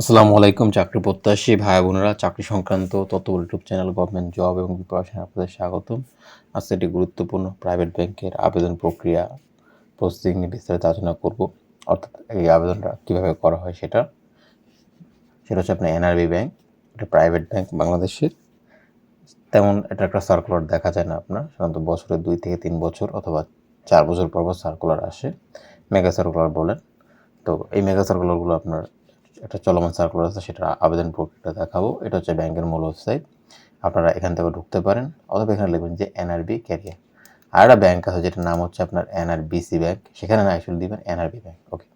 আসসালামু আলাইকুম, চাকরি প্রত্যাশী ভাই বোনেরা, চাকরি সংক্রান্ত তথ্য ইউটিউব চ্যানেল গভর্নমেন্ট জব এবং প্রিপারেশন আপনাদের স্বাগতম। আজকে একটি গুরুত্বপূর্ণ প্রাইভেট ব্যাংকের আবেদন প্রক্রিয়া প্রসেসিং নিয়ে বিস্তারিত আলোচনা করব। অর্থাৎ এই আবেদনটা কীভাবে করা হয় সেটা। সেটা হচ্ছে আপনার এনআরবি ব্যাংক, এটা প্রাইভেট ব্যাংক বাংলাদেশের। তেমন এটা একটা সার্কুলার দেখা যায় না আপনার, সাধারণত বছরে দুই থেকে তিন বছর অথবা চার বছর পর পর সার্কুলার আসে। মেগা সার্কুলার বলেন। তো এই মেগা সার্কুলারগুলো আপনার একটা চলমান সার্কুলার আছে, সেটা আবেদন প্রক্রিয়াটা দেখাবো। এটা হচ্ছে ব্যাংকের মূল ওয়েবসাইট আপনারা এখান থেকে ঢুকতে পারেন, অথবা এখানে লিখবেন যে এনআরবি ক্যারিয়ার আর একটা ব্যাংক আছে, যেটার নাম হচ্ছে আপনার এনআরবিসি ব্যাংক সেখানে না অ্যাকচুয়ালি দিবেন এনআরবি ব্যাংক ওকে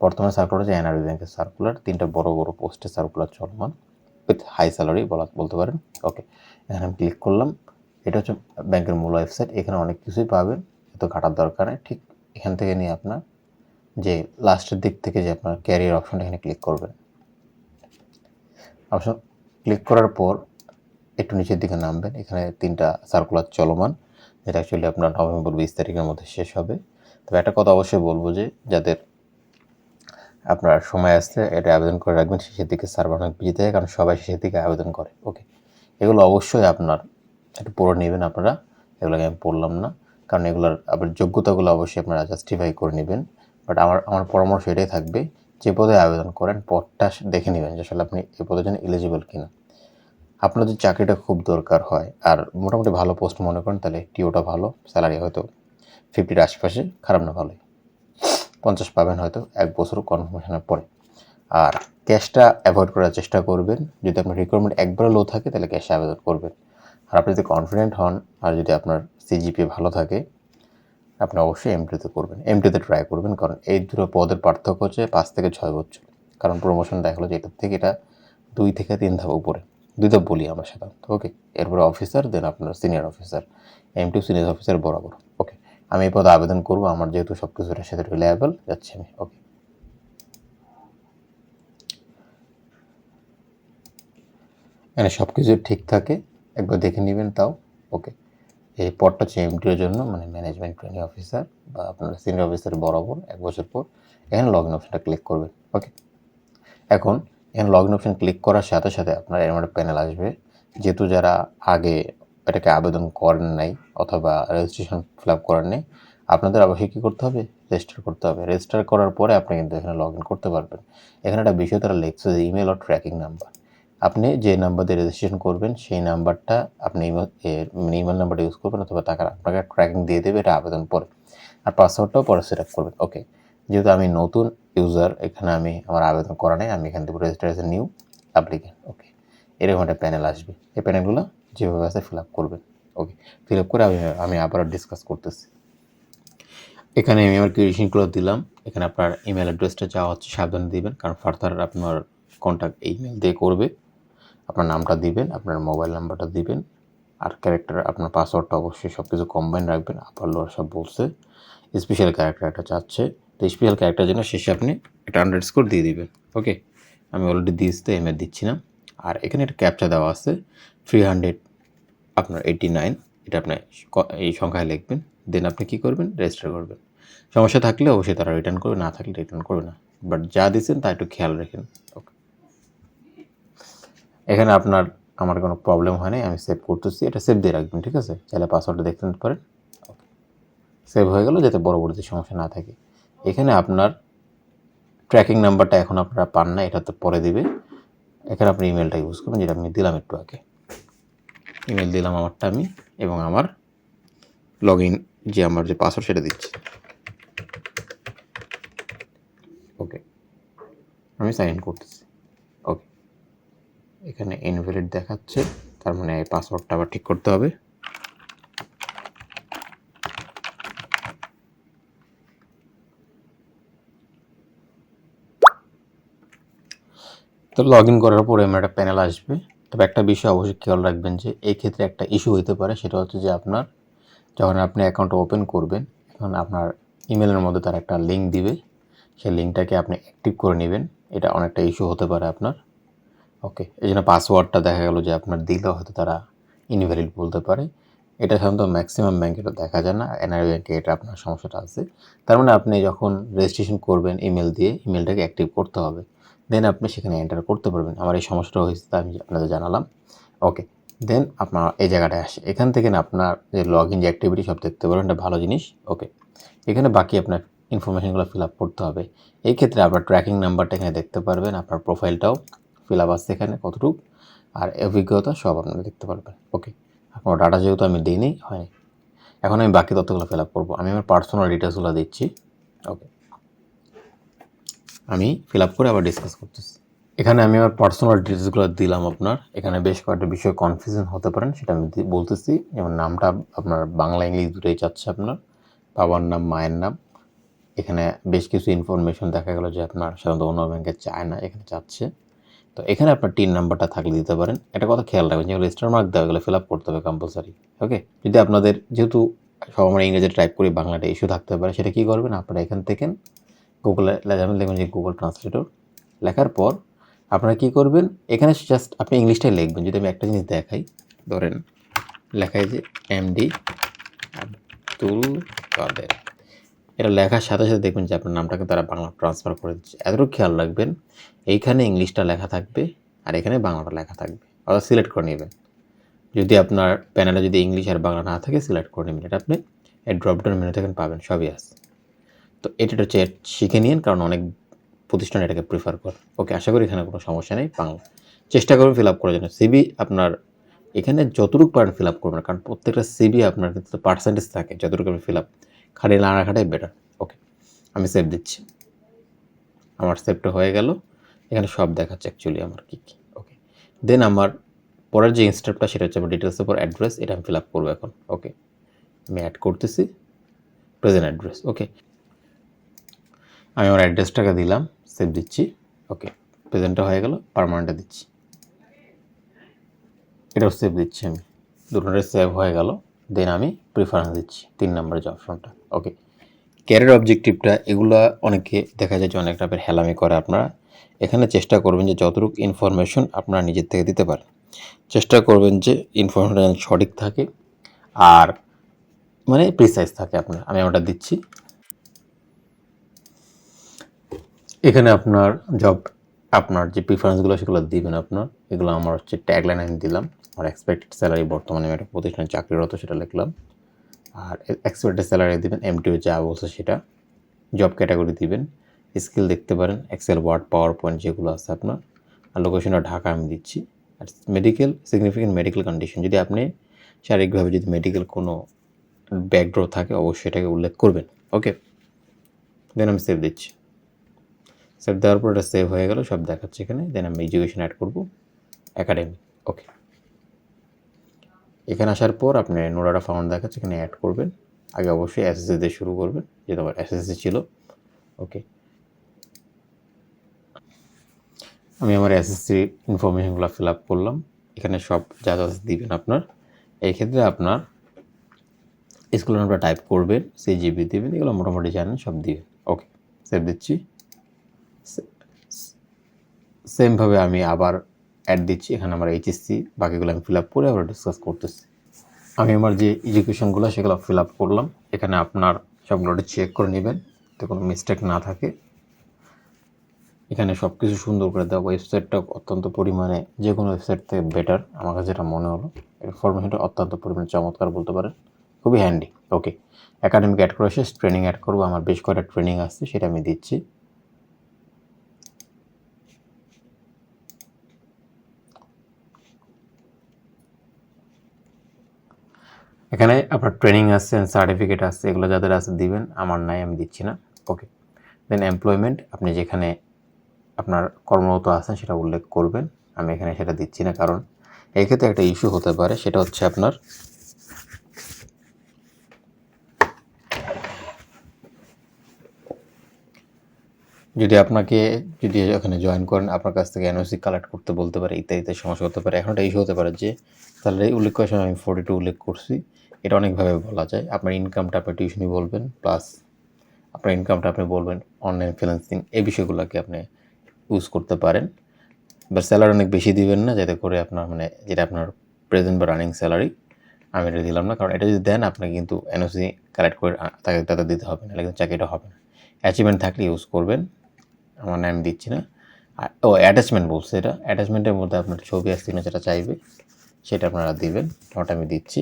বর্তমানে সার্কুলার হচ্ছে এনআরবি ব্যাংকের সার্কুলার তিনটা বড় বড় পোস্টে সার্কুলার চলমান উইথ হাই স্যালারি বলা, বলতে পারেন ওকে এখানে আমি ক্লিক করলাম। এটা হচ্ছে ব্যাংকের মূল ওয়েবসাইট এখানে অনেক কিছুই পাবেন, এত ঘাটার দরকার নেই। ঠিক এখান থেকে নিয়ে আপনার যে লাস্টের দিক থেকে যে আপনার ক্যারিয়ার অপশনটা এখানে ক্লিক করবেন। অপশন ক্লিক করার পর একটু নিচের দিকে নামবেন। এখানে তিনটা সার্কুলার চলমান, যেটা অ্যাকচুয়ালি আপনার নভেম্বর বিশ তারিখের মধ্যে শেষ হবে। তবে একটা কথা অবশ্যই বলব যে, যাদের আপনার সময় আসছে এটা আবেদন করে রাখবেন, শেষের দিকে সার্ভার অনেক বিজি থাকে, কারণ সবাই শেষের দিকে আবেদন করে। ওকে এগুলো অবশ্যই আপনার একটু পড়ে নেবেন আপনারা। এগুলোকে আমি পড়লাম না। কারণ এগুলোর আবার যোগ্যতাগুলো অবশ্যই আপনারা জাস্টিফাই করে নেবেন। বাট আমার আমার পরামর্শ এটাই থাকবে যে পদে আবেদন করেন পদটা দেখে নেবেন যে আসলে আপনি এই পদের জন্য এলিজিবল কিনা। আপনার যদি চাকরিটা খুব দরকার হয় আর মোটামুটি ভালো পোস্ট মনে করেন, তাহলে টিওটা ভালো স্যালারি হয়তো ফিফটির আশেপাশে, খারাপ না ভালোই। পঞ্চাশ পাবেন হয়তো এক বছর কনফার্মেশনের পরে। আর ক্যাশটা অ্যাভয়েড করার চেষ্টা করবেন। যদি আপনার রিকোয়ারমেন্ট একবারে লো থাকে, তাহলে ক্যাশে আবেদন করবেন। আর আপনি যদি কনফিডেন্ট হন আর যদি আপনার সিজিপি ভালো থাকে আপনি অবশ্যই এম এমটিতে করবেন। এম এমটিতে ট্রাই করবেন, কারণ এই দুটো পদের পার্থক্য হচ্ছে পাঁচ থেকে ছয় বছর। কারণ প্রমোশন দেখা গেলো যে এটার থেকে এটা দুই থেকে তিন ধাপ উপরে। দুই ধাপ বলি আমরা সাধারণত ওকে এরপরে অফিসার দেন আপনার senior officer M two senior officer বরাবর ওকে আমি এই পদে আবেদন করব, আমার যেহেতু সব কিছু এটার সাথে রিলায়েবল যাচ্ছি আমি ওকে এখানে সব কিছু ঠিক থাকে, একবার দেখে নেবেন তাও ওকে এই পদটা হচ্ছে এমটির জন্য মানে ম্যানেজমেন্ট ট্রেনিং অফিসার বা আপনার সিনিয়র অফিসার বরাবর এক বছর পর এখানে লগ ইন অপশনটা ক্লিক করবেন ওকে এখন এখানে লগ ইন অপশন ক্লিক করার সাথে সাথে আপনার একটা প্যানেল আসবে, যেহেতু যারা আগে এটাকে আবেদন করেন নাই অথবা রেজিস্ট্রেশন ফিল আপ করেন নাই, আপনাদের অবশ্যই কী করতে হবে? রেজিস্টার করতে হবে। রেজিস্টার করার পরে আপনি কিন্তু এখানে লগ ইন করতে পারবেন। এখানে একটা বিষয়, তারা লিখছে যে ইমেল ও ট্র্যাকিং নাম্বার আপনি যে নাম্বার দিয়ে রেজিস্ট্রেশন করবেন, সেই নাম্বারটা আপনি মানে ইমেল নাম্বারটা ইউজ করবেন অথবা টাকা আপনাকে ট্র্যাকিং দিয়ে দেবে এটা আবেদন পরে। আর পাসওয়ার্ডটাও পরে আপ করবেন ওকে যেহেতু আমি নতুন ইউজার এখানে আমি আমার আবেদন করা নেই, আমি এখান থেকে register as new applicant okay এরকম একটা প্যানেল আসবে। এই প্যানেলগুলো যেভাবে আছে ফিল আপ করবেন ওকে ফিল আপ করে আমি আমি আবারও ডিসকাস করতেছি। এখানে আমি আমার কিউরিশনগুলো দিলাম, এখানে আপনার ইমেল অ্যাড্রেসটা যাওয়া হচ্ছে, সাবধানে দিবেন, কারণ ফার্দার আপনার কন্ট্যাক্ট ইমেল দিয়ে করবে। আপনার নামটা দিবেন, আপনার মোবাইল নাম্বারটা দিবেন, আর ক্যারেক্টার আপনার পাসওয়ার্ডটা অবশ্যই সব কিছু কম্বাইন রাখবেন। আপার লোয়ার সব বলছে। স্পেশাল ক্যারেক্টার একটা চাচ্ছে। তো স্পেশাল ক্যারেক্টার জন্য শেষে আপনি একটা আন্ডার স্কোর দিয়ে দিবেন। ওকে আমি অলরেডি দিয়েছি, তো এমএ দিচ্ছি না। আর এখানে একটা ক্যাপচা দেওয়া আছে। থ্রি হান্ড্রেড আপনার এইটি নাইন এটা আপনি এই সংখ্যায় লিখবেন। দেন আপনি কী করবেন? রেজিস্টার করবেন। সমস্যা থাকলে অবশ্যই তারা রিটার্ন করবে, না থাকলে রিটার্ন করবে না। বাট যা দিচ্ছেন তা একটু খেয়াল রাখেন। ওকে এখানে আপনার আমার কোনো প্রবলেম হয় নাই, আমি সেভ করতেছি, এটা সেভ দিয়ে রাখবেন, ঠিক আছে? চাইলে পাসওয়ার্ডটা দেখতে নিতে পারেন। সেভ হয়ে গেল, যাতে পরবর্তী সমস্যা না থাকে। এখানে আপনার ট্র্যাকিং নাম্বারটা এখন আপনারা পান না, এটা তো পরে দিবে। এখানে আপনি ইমেলটা ইউজ করবেন, যেটা আমি দিলাম একটু আগে। ইমেল দিলাম আমারটা আমি, এবং আমার লগ ইন যে আমার যে পাসওয়ার্ড সেটা দিচ্ছি। ওকে আমি সাইন করতেছি। এখানে ইনভ্যালিড দেখাচ্ছে, তার মানে এই পাসওয়ার্ডটা আবার ঠিক করতে হবে। তো লগ ইন করার পরে আমার একটা প্যানেল আসবে। তবে একটা বিষয় অবশ্যই খেয়াল রাখবেন যে এই ক্ষেত্রে একটা ইস্যু হতে পারে, সেটা হচ্ছে যে আপনার যখন আপনি অ্যাকাউন্ট ওপেন করবেন, তখন আপনার ইমেলের মধ্যে তার একটা লিঙ্ক দিবে। সেই লিঙ্কটাকে আপনি অ্যাক্টিভ করে নেবেন। এটা অনেকটা ইস্যু হতে পারে আপনার। ওকে এই জন্য পাসওয়ার্ডটা দেখা গেল যে আপনার দিলেও হয়তো তারা ইনভ্যালিড বলতে পারে। এটা সাধারণত ম্যাক্সিমাম ব্যাংকে এটা দেখা যায় না এনআরআই ব্যাংকে এটা আপনার সমস্যাটা আছে। তার মানে আপনি যখন রেজিস্ট্রেশন করবেন ইমেল দিয়ে ইমেলটাকে অ্যাক্টিভ করতে হবে। দেন আপনি সেখানে এন্টার করতে পারবেন। আমার এই সমস্যাটা হয়েছে তা আমি আপনাদের জানালাম। ওকে দেন আপনার এই জায়গাটায় আসে। এখান থেকে না আপনার যে লগ ইন যে অ্যাক্টিভিটি সব দেখতে পারবেন, এটা ভালো জিনিস। ওকে এখানে বাকি আপনার ইনফরমেশনগুলো ফিল আপ করতে হবে। এই ক্ষেত্রে আপনার ট্র্যাকিং নাম্বারটা এখানে দেখতে পারবেন, আপনার প্রোফাইলটাও আসছে এখানে কতটুকু, আর অভিজ্ঞতা সব আপনারা দেখতে পারবেন। ওকে আপনার ডাটা যেহেতু আমি দিই দিইনি, হয়নি। এখন আমি বাকি তথ্যগুলো ফিল আপ করব। আমি আমার পার্সোনাল ডিটেলসগুলো দিচ্ছি। ওকে আমি ফিল আপ করে আবার ডিসকাস করতেছি। এখানে আমি আমার পার্সোনাল ডিটেলসগুলো দিলাম আপনার। এখানে বেশ কয়েকটা বিষয়ে কনফিউশন হতে পারেন, সেটা আমি বলতেছি। যেমন নামটা আপনার বাংলা, ইংলিশ দুটোই চাচ্ছে আপনার। বাবার নাম, মায়ের নাম। এখানে বেশ কিছু ইনফরমেশন দেখা গেল যে আপনার সাধারণত অন্য ব্যাংকে চায় না, এখানে চাচ্ছে। তো এখানে আপনার টিন নাম্বারটা থাকলে দিতে পারেন। একটা কথা খেয়াল রাখবেন যেগুলো স্টার মার্ক দেওয়া গেলে ফিল আপ করতে হবে কম্পালসারি ওকে যদি আপনাদের যেহেতু সব আমরা ইংরেজি টাইপ করি, বাংলাটা ইস্যু থাকতে পারে, সেটা কী করবেন? আপনারা এখান থেকে গুগলে দেখবেন যে গুগল ট্রান্সলেটর লেখার পর আপনারা কী করবেন? এখানে জাস্ট আপনি ইংলিশটাই লিখবেন। যদি আমি একটা জিনিস দেখাই, ধরেন লেখায় যে এমডি আব্দুল কাদের এটা লেখার সাথে সাথে দেখবেন যে আপনার নামটাকে তারা বাংলা ট্রান্সফার করে দিচ্ছে। এতটুকু খেয়াল রাখবেন, এইখানে ইংলিশটা লেখা থাকবে আর এখানে বাংলাটা লেখা থাকবে। অর্থাৎ সিলেক্ট করে নেবেন। যদি আপনার প্যানেলে যদি ইংলিশ আর বাংলা না থাকে সিলেক্ট করে নেবেন। এটা আপনি এই ড্রপডাউন মেনু থেকে পাবেন, সবই আছে। তো এটা হচ্ছে শিখে নিন, কারণ অনেক প্রতিষ্ঠান এটাকে প্রিফার করে। ওকে আশা করি এখানে কোনো সমস্যা নেই, বাংলা। চেষ্টা করবেন ফিল আপ করার জন্য। সিবি আপনার, এখানে যতটুকু পারেন ফিল আপ করবেন, কারণ প্রত্যেকটা সিবি আপনার কিন্তু পার্সেন্টেজ থাকে, যতটুকু আপনি ফিল আপ খালি না রাখাটাই বেটার ওকে আমি সেভ দিচ্ছি। আমার সেভটা হয়ে গেল। এখানে সব দেখাচ্ছে অ্যাকচুয়ালি আমার কী কী। ওকে দেন আমার পরের যে স্টেপটা সেটা হচ্ছে আমার ডিটেলসের উপর অ্যাড্রেস এটা আমি ফিল আপ করব এখন। ওকে আমি অ্যাড করতেছি। প্রেজেন্ট অ্যাড্রেস ওকে আমি আমার অ্যাড্রেসটাকে দিলাম সেভ দিচ্ছি। ওকে প্রেজেন্টটা হয়ে গেল পারমানেন্টটা দিচ্ছি। এটাও সেভ দিচ্ছি আমি। দুটোটাই সেভ হয়ে গেল। দেন আমি প্রিফারেন্স দিচ্ছি, তিন নম্বরের যে অপশনটা ওকে ক্যারিয়ার অবজেক্টিভটা এগুলো অনেকে দেখা যায় যে অনেক টাইপের হেলামি করে আপনারা। এখানে চেষ্টা করবেন যে যতটুকু ইনফরমেশন আপনারা নিজের থেকে দিতে পারেন। চেষ্টা করবেন যে ইনফরমেশনটা যেন সঠিক থাকে আর মানে প্রিসাইজ থাকে আপনার। আমি ওটা দিচ্ছি। এখানে আপনার জব আপনার যে প্রিফারেন্সগুলো সেগুলো দিবেন আপনার। এগুলো আমার হচ্ছে ট্যাগলাইন আমি দিলাম। আমার এক্সপেক্টেড স্যালারি বর্তমানে আমি একটা প্রতিষ্ঠানে চাকরিরত সেটা লিখলাম। আর এক্সপেক্টেড স্যালারি দিবেন এমটিও যা বলছে সেটা জব ক্যাটাগরি দিবেন। স্কিল দেখতে পারেন এক্সেল ওয়ার্ড পাওয়ার পয়েন্ট যেগুলো আছে আপনার। আর লোকেশনটা ঢাকা আমি দিচ্ছি। আর মেডিকেল সিগনিফিকেন্ট মেডিকেল কন্ডিশন যদি আপনি শারীরিকভাবে যদি মেডিকেল কোনো ব্যাকড্র থাকে, অবশ্যই এটাকে উল্লেখ করবেন। ওকে দেন আমি সেভ দিচ্ছি। সেভ দেওয়ার পর এটা সেভ হয়ে গেল, সব দেখাচ্ছে এখানে। দেন আমি এডুকেশন অ্যাড করব। অ্যাকাডেমি ওকে এখানে আসার পর আপনি নোডাটা ফাউন্ড দেখাচ্ছে এখানে অ্যাড করবেন। আগে অবশ্যই এসএসসি দিয়ে শুরু করবেন যেহেতু আমার এসএসসি ছিল। ওকে আমি আমার এসএসসি ইনফরমেশনগুলো ফিল আপ করলাম। এখানে সব যা যা দিবেন আপনার। এই ক্ষেত্রে আপনার স্কুল নামটা টাইপ করবেন সিজিবি দিবেন, এগুলো মোটামুটি জানেন, সব দিবেন। ওকে সেভ দিচ্ছি। সেমভাবে আমি আবার অ্যাড দিচ্ছি। এখানে আমার এইচএসসি বাকিগুলো আমি ফিল আপ করে আবার ডিসকাস করতেছি। আমি আমার যে এডুকেশনগুলো সেগুলো ফিল আপ করলাম। এখানে আপনার সবগুলো চেক করে নেবেন, যাতে কোনো মিস্টেক না থাকে। এখানে সব কিছু সুন্দর করে দেওয়া। ওয়েবসাইটটা অত্যন্ত পরিমাণে যে কোনো ওয়েবসাইট থেকে বেটার আমার কাছে যেটা মনে হলো। ইনফরমেশনটা অত্যন্ত পরিমাণে চমৎকার বলতে পারেন। খুবই হ্যান্ডি ওকে একাডেমিক অ্যাড করে শেষ ট্রেনিং অ্যাড করব। আমার বেশ কয়েকটা ট্রেনিং আসছে সেটা আমি দিচ্ছি। এখানে আপনার ট্রেনিং আছে সার্টিফিকেট আছে, এগুলো যাদের আছে দিবেন, আমার নাই, আমি দিচ্ছি না। ওকে দেন এমপ্লয়মেন্ট আপনি যেখানে আপনার কর্মরত আছেন সেটা উল্লেখ করবেন। আমি এখানে সেটা দিচ্ছি না, কারণ এক্ষেত্রে ক্ষেত্রে একটা ইস্যু হতে পারে, সেটা হচ্ছে আপনার যদি আপনাকে যদি এখানে জয়েন করেন, আপনার কাছ থেকে এনওসি কালেক্ট করতে বলতে পারে, ইত্যাদিতে সমস্যা হতে পারে। এখন ইস্যু হতে পারে যে, তাহলে উল্লেখ করার সময় আমি ফোর্টি টু উল্লেখ করছি। এটা অনেকভাবে বলা যায়। আপনার ইনকামটা আপনি টিউশনি বলবেন প্লাস আপনার ইনকামটা আপনি বলবেন অনলাইন ফিনান্সিং এই বিষয়গুলোকে আপনি ইউজ করতে পারেন। বা স্যালারি অনেক বেশি দিবেন না, যাতে করে আপনার মানে যেটা আপনার প্রেজেন্ট বা রানিং স্যালারি আমি এটা দিলাম না। কারণ এটা যদি দেন আপনাকে কিন্তু এনওসি কালেক্ট করে তাকে তাদের দিতে হবে না কিন্তু চাকরিটা হবে না। অ্যাচিভমেন্ট থাকলে ইউজ করবেন। আমার নাম দিচ্ছি না। ও অ্যাটাচমেন্ট বলছে এটা। অ্যাটাচমেন্টের মধ্যে আপনার ছবি আর সিগনেচারটা চাইবে, সেটা আপনারা দিবেন। ওটা আমি দিচ্ছি।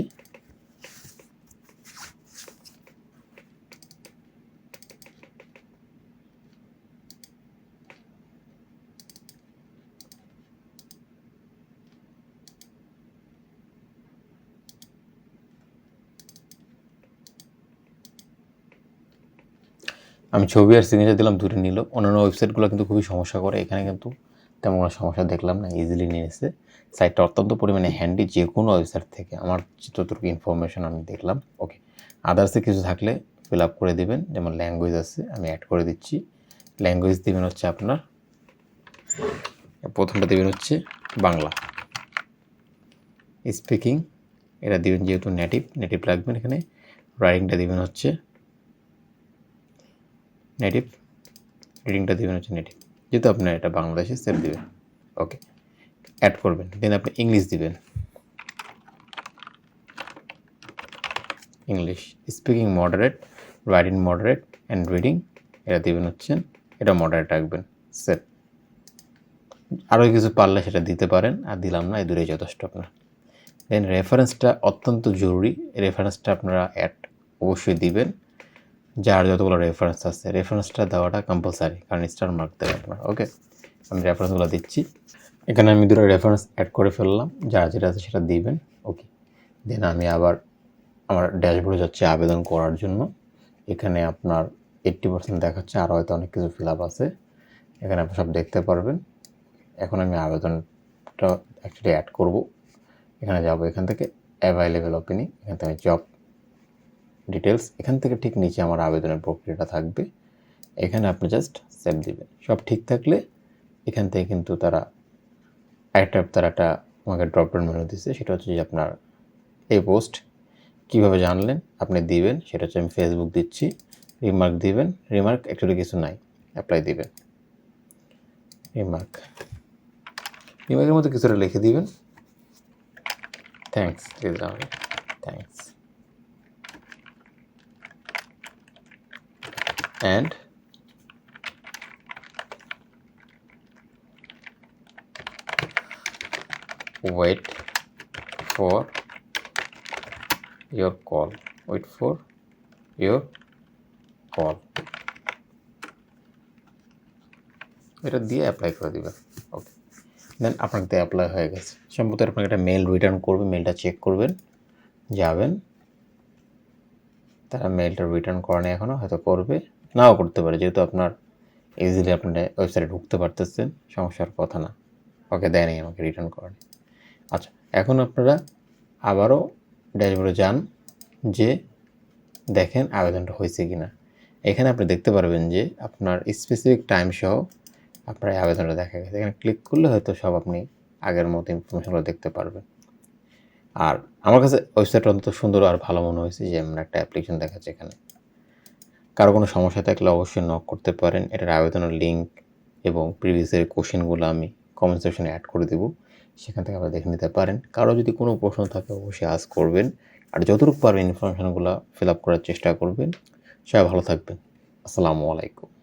আমি ছবি আর সিগনেচার দিলাম দুটো নিল। অন্যান্য ওয়েবসাইটগুলো কিন্তু খুবই সমস্যা করে। এখানে কিন্তু তেমন কোনো সমস্যা দেখলাম না ইজিলি নিয়ে এসে সাইটটা অত্যন্ত পরিমাণে হ্যান্ডি যে কোনো ওয়েবসাইট থেকে। আমার যতটুকু ইনফরমেশন আমি দেখলাম ওকে আদার্সে কিছু থাকলে ফিল আপ করে দিবেন, যেমন ল্যাঙ্গুয়েজ আছে, আমি অ্যাড করে দিচ্ছি। ল্যাঙ্গুয়েজ দিবেন হচ্ছে আপনার, প্রথমটা দিবেন হচ্ছে বাংলা। স্পিকিং এটা দিবেন যেহেতু নেটিভ নেটিভ রাখবেন এখানে। রাইটিংটা দিবেন হচ্ছে নেটিভ রিডিংটা দেবেন হচ্ছে নেটিভ যেহেতু আপনার এটা বাংলাদেশে সেভ দিবেন। ওকে অ্যাড করবেন। দেন আপনি ইংলিশ দিবেন। English speaking moderate writing moderate and reading এটা দেবেন হচ্ছেন এটা মডারেট রাখবেন। সেভ আরও কিছু পারলে সেটা দিতে পারেন। আর দিলাম না, এই দূরে যথেষ্ট আপনার। দেন রেফারেন্সটা অত্যন্ত জরুরি। রেফারেন্সটা আপনারা অ্যাড অবশ্যই দিবেন। যার যতগুলো রেফারেন্স আছে রেফারেন্সটা দেওয়াটা কম্পালসারি কারণ স্টার মার্ক দেবে আপনার ওকে আমি রেফারেন্সগুলো দিচ্ছি। এখানে আমি দুটো রেফারেন্স অ্যাড করে ফেললাম, যার যেটা আছে সেটা দিবেন ওকে দেন আমি আবার আমার ড্যাশবোর্ডে যাচ্ছে আবেদন করার জন্য। এখানে আপনার এইট্টি পার্সেন্ট দেখাচ্ছে আরও হয়তো অনেক কিছু ফিল আপ আছে। এখানে আপনি সব দেখতে পারবেন। এখন আমি আবেদনটা অ্যাকচুয়ালি অ্যাড করব। এখানে যাব এখান থেকে অ্যাভাইলেবল ওপেনিং এখান থেকে জব ডিটেলস এখান থেকে ঠিক নিচে আমার আবেদনের প্রক্রিয়াটা থাকবে। এখানে আপনি জাস্ট সেভ দিবেন। সব ঠিক থাকলে এখান থেকে কিন্তু তারা একটা তারা একটা আমাকে ড্রপ ডাউন মেনু দিচ্ছে সেটা হচ্ছে যে আপনার এই পোস্ট কীভাবে জানলেন, আপনি দিবেন, সেটা হচ্ছে আমি ফেসবুক দিচ্ছি রিমার্ক দিবেন রিমার্ক অ্যাকচুয়ালি কিছু নাই অ্যাপ্লাই দিবেন। রিমার্ক রিমার্কের মধ্যে কিছুটা লিখে দিবেন। Thanks thanks and? Wait for your call. Wait for your call. এটা দিয়ে অ্যাপ্লাই করে দিবে। ওকে দেন আপনার দিয়ে অ্যাপ্লাই হয়ে গেছে। সম্ভবত আপনাকে একটা মেল রিটার্ন করবে মেলটা চেক করবেন। যাবেন। তারা মেলটা রিটার্ন করে এখনও হয়তো করবে। নাও করতে পারে, যেহেতু আপনার ইজিলি আপনার ওয়েবসাইটে ঢুকতে পারতেছেন, সমস্যার কথা না। ওকে দেয় নাই আমাকে রিটার্ন করেন আচ্ছা এখন আপনারা আবারও ড্যাশবোর্ডে যান যে দেখেন আবেদনটা হয়েছে কি না এখানে আপনি দেখতে পারবেন যে আপনার স্পেসিফিক টাইম সহ আপনার এই আবেদনটা দেখা গেছে। এখানে ক্লিক করলে হয়তো সব আপনি আগের মতো ইনফরমেশনগুলো দেখতে পারবেন। আর আমার কাছে ওয়েবসাইট অন্তত সুন্দর আর ভালো মনে হয়েছে যে এমন একটা অ্যাপ্লিকেশন দেখাচ্ছে এখানে। কারও কোনো সমস্যা থাকলে অবশ্যই নক করতে পারেন। এটার আবেদনের লিঙ্ক এবং প্রিভিয়াসের কোশ্চেনগুলো আমি কমেন্ট সেকশনে অ্যাড করে দেবো। সেখান থেকে আপনারা দেখে নিতে পারেন। কারও যদি কোনো প্রশ্ন থাকে অবশ্যই আজ করবেন। আর যতটুকু পারবেন ইনফরমেশনগুলো ফিল আপ করার চেষ্টা করবেন। সবাই ভালো থাকবেন। আসসালামু আলাইকুম।